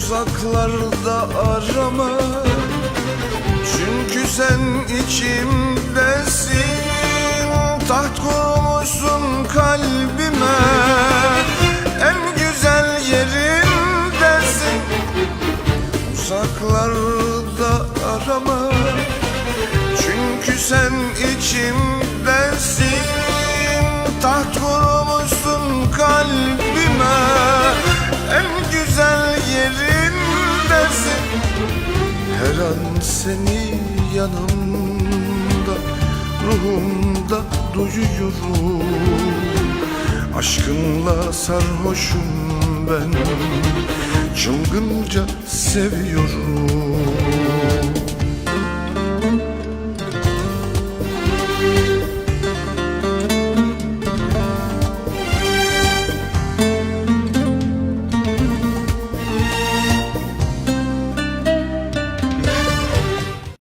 Uzaklarda arama. Çünkü sen içimdesin. Taht kurmuşsun kalbime. En güzel yerindesin. Uzaklarda arama. Çünkü sen içimdesin. Taht kurmuşsun An seni yanımda Ruhumda duyuyorum. Aşkınla sarhoşum ben Çılgınca seviyorum